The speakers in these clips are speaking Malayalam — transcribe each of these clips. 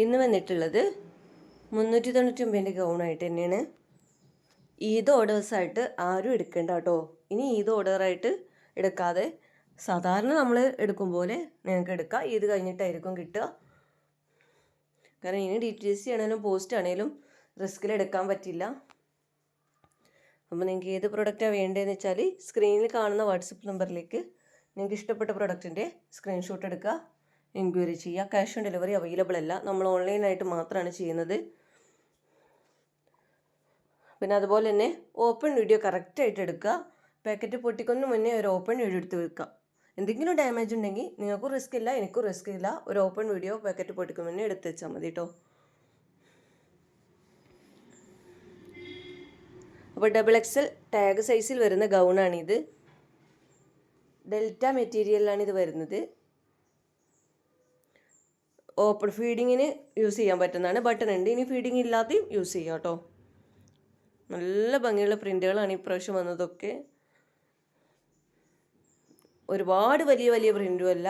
ഇന്ന് വന്നിട്ടുള്ളത് മുന്നൂറ്റി തൊണ്ണൂറ്റി ഒമ്പതിന്റെ ഗൗണായിട്ട് തന്നെയാണ്. ഈദ് ഓർഡേഴ്സായിട്ട് ആരും എടുക്കേണ്ട കേട്ടോ. ഇനി ഈദ് ഓർഡറായിട്ട് എടുക്കാതെ സാധാരണ നമ്മൾ എടുക്കും പോലെ നിങ്ങൾക്ക് എടുക്കാം. ഈദ് കഴിഞ്ഞിട്ടായിരിക്കും കിട്ടുക. കാരണം ഇനി ഡി ടി സി ആണെങ്കിലും പോസ്റ്റ് ആണെങ്കിലും റിസ്കിൽ എടുക്കാൻ പറ്റില്ല. അപ്പോൾ നിങ്ങൾക്ക് ഏത് പ്രൊഡക്റ്റാണ് വേണ്ടതെന്ന് വെച്ചാൽ സ്ക്രീനിൽ കാണുന്ന വാട്സപ്പ് നമ്പറിലേക്ക് നിങ്ങൾക്ക് ഇഷ്ടപ്പെട്ട പ്രൊഡക്റ്റിന്റെ സ്ക്രീൻഷോട്ട് എടുക്കുക. എൻക്വയറി ചെയ്യുക. ക്യാഷ് ഓൺ ഡെലിവറി അവൈലബിൾ അല്ല. നമ്മൾ ഓൺലൈനായിട്ട് മാത്രമാണ് ചെയ്യുന്നത്. പിന്നെ അതുപോലെ തന്നെ ഓപ്പൺ വീഡിയോ കറക്റ്റായിട്ട് എടുക്കുക. പാക്കറ്റ് പൊട്ടിക്കൊന്നു മുന്നേ ഒരു ഓപ്പൺ വീഡിയോ എടുത്ത് വെക്കുക. എന്തെങ്കിലും ഡാമേജ് ഉണ്ടെങ്കിൽ നിങ്ങൾക്കും റിസ്ക് ഇല്ല എനിക്കും റിസ്ക് ഇല്ല. ഒരു ഓപ്പൺ വീഡിയോ പാക്കറ്റ് പൊട്ടിക്കും മുന്നേ എടുത്ത് വെച്ചാൽ മതി കേട്ടോ അപ്പോൾ ഡബിൾ എക്സൽ ടാഗ് സൈസിൽ വരുന്ന ഗൗണാണിത് ഡെൽറ്റ മെറ്റീരിയലിലാണ് ഇത് വരുന്നത്. ഓപ്പൺ ഫീഡിങ്ങിന് യൂസ് ചെയ്യാൻ പറ്റുന്നതാണ്. ബട്ടൺ ഉണ്ട്. ഇനി ഫീഡിങ് ഇല്ലാതെയും യൂസ് ചെയ്യാം കേട്ടോ. നല്ല ഭംഗിയുള്ള പ്രിന്റുകളാണ് ഇപ്രാവശ്യം വന്നതൊക്കെ. ഒരുപാട് വലിയ വലിയ പ്രിന്റും അല്ല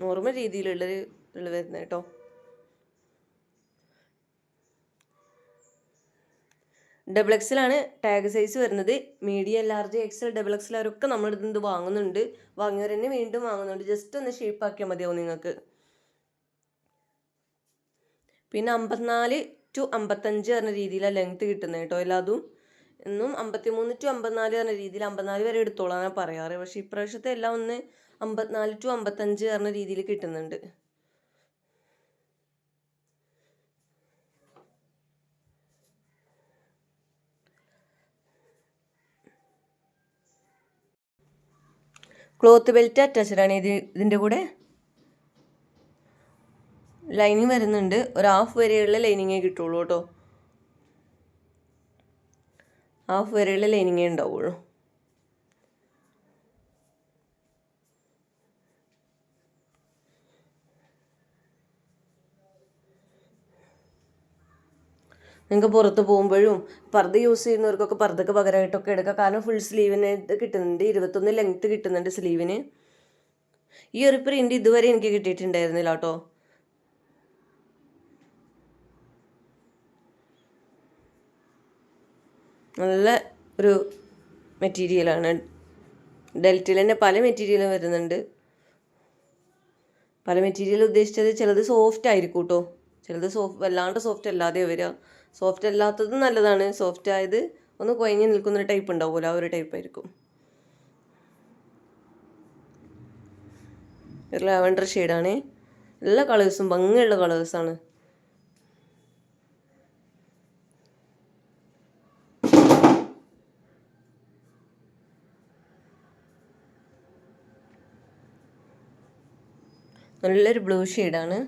നോർമൽ രീതിയിലുള്ളത് ഉള്ള വരുന്നത് കേട്ടോ. ഡബിൾ എക്സലാണ് ടാഗ് സൈസ് വരുന്നത്. Medium large XL double XL അവരൊക്കെ നമ്മൾ ഇത് വാങ്ങുന്നുണ്ട്. വാങ്ങിയവർ തന്നെ വീണ്ടും വാങ്ങുന്നുണ്ട്. ജസ്റ്റ് ഒന്ന് ഷേപ്പ് ആക്കിയാൽ മതിയാവും നിങ്ങൾക്ക്. പിന്നെ അമ്പത്തിനാല് ടു അമ്പത്തഞ്ച് പറഞ്ഞ രീതിയിലാണ് ലെങ്ത് കിട്ടുന്നത് കേട്ടോ എല്ലാതും. എന്നും അമ്പത്തിമൂന്ന് ടു അമ്പത്തിനാല് പറഞ്ഞ രീതിയിൽ അമ്പത്തിനാല് വരെ എടുത്തോളാനാണ് പറയാറ്. പക്ഷേ ഇപ്രാവശ്യത്തെ എല്ലാം ഒന്ന് അമ്പത്തിനാല് ടു അമ്പത്തഞ്ച് പറഞ്ഞ രീതിയിൽ കിട്ടുന്നുണ്ട്. ക്ലോത്ത് ബെൽറ്റ് അറ്റാച്ചറാണ് ആണ് ഇത് ഇതിന്റെ കൂടെ? ലൈനിങ് വരുന്നുണ്ട്. ഒരു ഹാഫ് വരെയുള്ള ലൈനിങ്ങേ കിട്ടുള്ളൂ കേട്ടോ. ഹാഫ് വരെയുള്ള ലൈനിങ്ങേ ഉണ്ടാവുള്ളൂ. നിങ്ങൾക്ക് പുറത്ത് പോകുമ്പോഴും പർദ്ദ യൂസ് ചെയ്യുന്നവർക്കൊക്കെ പർദ്ദക്ക് പകരമായിട്ടൊക്കെ എടുക്കാം. കാരണം ഫുൾ സ്ലീവിന് കിട്ടുന്നുണ്ട്. ഇരുപത്തൊന്ന് ലെങ്ത്ത് കിട്ടുന്നുണ്ട് സ്ലീവിന് ഈ ഒരു പ്രിന്റ് ഇതുവരെ എനിക്ക് കിട്ടിയിട്ടുണ്ടായിരുന്നില്ല കേട്ടോ. നല്ല ഒരു മെറ്റീരിയലാണ് ഡെൽറ്റയിൽ തന്നെ പല മെറ്റീരിയലും വരുന്നുണ്ട്. പല മെറ്റീരിയൽ ഉദ്ദേശിച്ചത് ചിലത് സോഫ്റ്റ് ആയിരിക്കും കേട്ടോ ചിലത് സോഫ്റ്റ് വല്ലാണ്ട് സോഫ്റ്റ് അല്ലാതെ വരിക. സോഫ്റ്റ് അല്ലാത്തതും നല്ലതാണ്. സോഫ്റ്റ് ആയത് ഒന്ന് കുഴഞ്ഞ് നിൽക്കുന്ന ടൈപ്പ് ഉണ്ടാവുമല്ലോ ആ ഒരു ടൈപ്പ് ആയിരിക്കും. ഒരു ലാവൻഡർ ഷെയ്ഡാണ് എല്ലാ കളേഴ്സും ഭംഗിയുള്ള കളേഴ്സാണ് നല്ലൊരു ബ്ലൂ ഷെയ്ഡാണ്.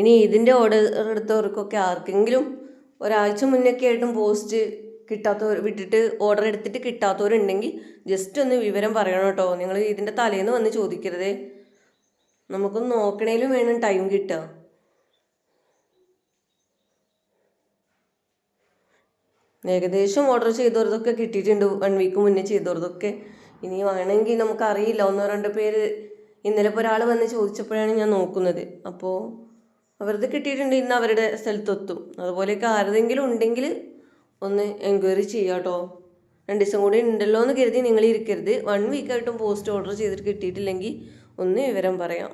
ഇനി ഇതിന്റെ ഓർഡർ എടുത്തവർക്കൊക്കെ ആർക്കെങ്കിലും ഒരാഴ്ച മുന്നൊക്കെ ആയിട്ടും പോസ്റ്റ് കിട്ടാത്തവർ വിട്ടിട്ട് ഓർഡർ എടുത്തിട്ട് കിട്ടാത്തവരുണ്ടെങ്കിൽ ജസ്റ്റ് ഒന്ന് വിവരം പറയണം കേട്ടോ. നിങ്ങൾ ഇതിന്റെ തലേന്ന് വന്ന് ചോദിക്കരുത്. നമുക്കൊന്ന് നോക്കണേലും വേണം ടൈം കിട്ടുക ഏകദേശം ഓർഡർ ചെയ്തവർതൊക്കെ കിട്ടിയിട്ടുണ്ട്. വൺ വീക്ക് മുന്നേ ചെയ്തവർതൊക്കെ ഇനി വേണമെങ്കിൽ നമുക്കറിയില്ല. ഒന്നോ രണ്ടോ പേര് ഇന്നലെ ഇപ്പോൾ ഒരാൾ വന്ന് ചോദിച്ചപ്പോഴാണ് ഞാൻ നോക്കുന്നത്. അപ്പോൾ അവരത് കിട്ടിയിട്ടുണ്ട്. ഇന്ന് അവരുടെ സ്ഥലത്തെത്തും. അതുപോലെയൊക്കെ ആരുടെങ്കിലും ഉണ്ടെങ്കിൽ ഒന്ന് എൻക്വയറി ചെയ്യാം കേട്ടോ രണ്ട് ദിവസം കൂടി ഉണ്ടല്ലോ എന്ന് കരുതി നിങ്ങൾ ഇരിക്കരുത്. വൺ വീക്കായിട്ടും പോസ്റ്റ് ഓർഡർ ചെയ്തിട്ട് കിട്ടിയിട്ടില്ലെങ്കിൽ ഒന്ന് വിവരം പറയാം.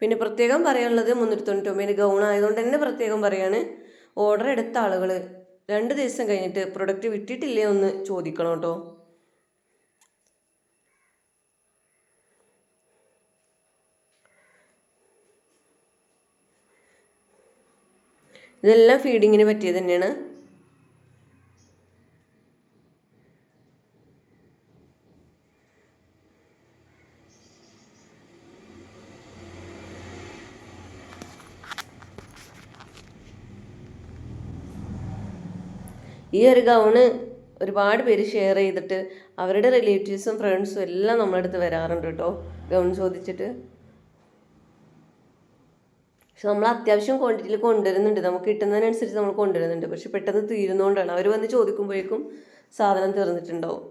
പിന്നെ പ്രത്യേകം പറയാനുള്ളത് മുന്നൂറ്റി തൊണ്ണൂറ്റൊമ്പതിന് ഗൗൺ ആയതുകൊണ്ട് തന്നെ പ്രത്യേകം പറയാണ്. ഓർഡർ എടുത്ത ആളുകൾ രണ്ട് ദിവസം കഴിഞ്ഞിട്ട് പ്രൊഡക്റ്റ് വിട്ടിട്ടില്ലേ ഒന്ന് ചോദിക്കണം കേട്ടോ ഇതെല്ലാം ഫീഡിങ്ങിന് പറ്റിയത് തന്നെയാണ്. ഈ ഒരു ഗൗണ് ഒരുപാട് പേര് ഷെയർ ചെയ്തിട്ട് അവരുടെ റിലേറ്റീവ്സും ഫ്രണ്ട്സും എല്ലാം നമ്മളടുത്ത് വരാറുണ്ട് കേട്ടോ. ഗൗൺ ചോദിച്ചിട്ട്. പക്ഷെ നമ്മൾ അത്യാവശ്യം ക്വാണ്ടിറ്റിയിൽ കൊണ്ടുവരുന്നുണ്ട്. നമുക്ക് കിട്ടുന്നതിനനുസരിച്ച് നമ്മൾ കൊണ്ടുവരുന്നുണ്ട്. പക്ഷെ പെട്ടെന്ന് തീരുന്നതുകൊണ്ടാണ് അവർ വന്ന് ചോദിക്കുമ്പോഴേക്കും സാധനം തീർന്നിട്ടുണ്ടാവും.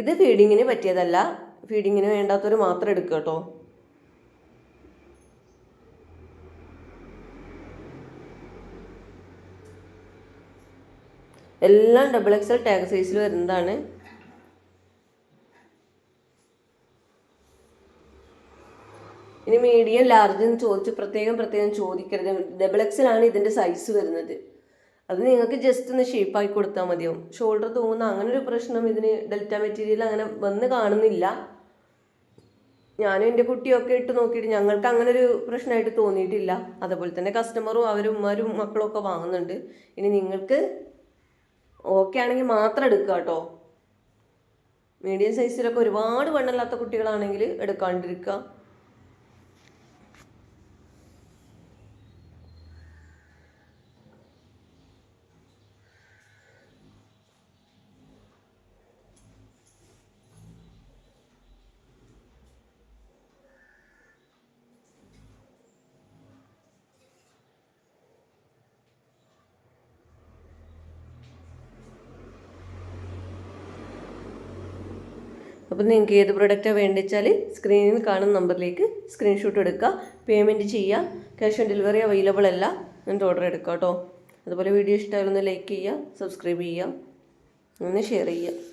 ഇത് ഫീഡിങ്ങിന് പറ്റിയതല്ല. ഫീഡിങ്ങിന് വേണ്ടാത്തവർ മാത്രം എടുക്കുക കേട്ടോ. എല്ലാം ഡബിൾ എക്സൽ ടാഗ് സൈസിൽ വരുന്നതാണ്. ഇനി മീഡിയം ലാർജ് എന്ന് ചോദിച്ച് പ്രത്യേകം പ്രത്യേകം ചോദിക്കരുത്. ഡബിൾ എക്സിലാണ് ഇതിന്റെ സൈസ് വരുന്നത്. അത് നിങ്ങൾക്ക് ജസ്റ്റ് ഒന്ന് ഷേപ്പാക്കി കൊടുത്താൽ മതിയാവും. ഷോൾഡർ തൂങ്ങുന്ന അങ്ങനെ ഒരു പ്രശ്നം ഇതിന് ഡെൽറ്റ മെറ്റീരിയൽ അങ്ങനെ വന്ന് കാണുന്നില്ല. ഞാനും എന്റെ കുട്ടിയൊക്കെ ഇട്ട് നോക്കിയിട്ട് ഞങ്ങൾക്ക് അങ്ങനെ ഒരു പ്രശ്നമായിട്ട് തോന്നിയിട്ടില്ല. അതുപോലെ തന്നെ കസ്റ്റമറും അവരും ഉമ്മാരും മക്കളും ഒക്കെ വാങ്ങുന്നുണ്ട്. ഇനി നിങ്ങൾക്ക് ഓക്കെ ആണെങ്കിൽ മാത്രം എടുക്കുക കേട്ടോ. മീഡിയം സൈസിലൊക്കെ ഒരുപാട് വണ്ണമില്ലാത്ത കുട്ടികളാണെങ്കിൽ എടുക്കാണ്ടിരിക്കുക. അപ്പോൾ നിങ്ങൾക്ക് ഏത് പ്രൊഡക്റ്റാണ് വേണ്ടിച്ചാൽ സ്ക്രീനിൽ കാണുന്ന നമ്പറിലേക്ക് സ്ക്രീൻഷോട്ട് എടുക്കുക പേയ്മെന്റ് ചെയ്യുക ക്യാഷ് ഓൺ ഡെലിവറി അവൈലബിൾ അല്ല എന്നിട്ട് ഓർഡർ എടുക്കുക കേട്ടോ. അതുപോലെ വീഡിയോ ഇഷ്ടമായാലൊന്ന് ലൈക്ക് ചെയ്യുക സബ്സ്ക്രൈബ് ചെയ്യുക ഒന്ന് ഷെയർ ചെയ്യുക.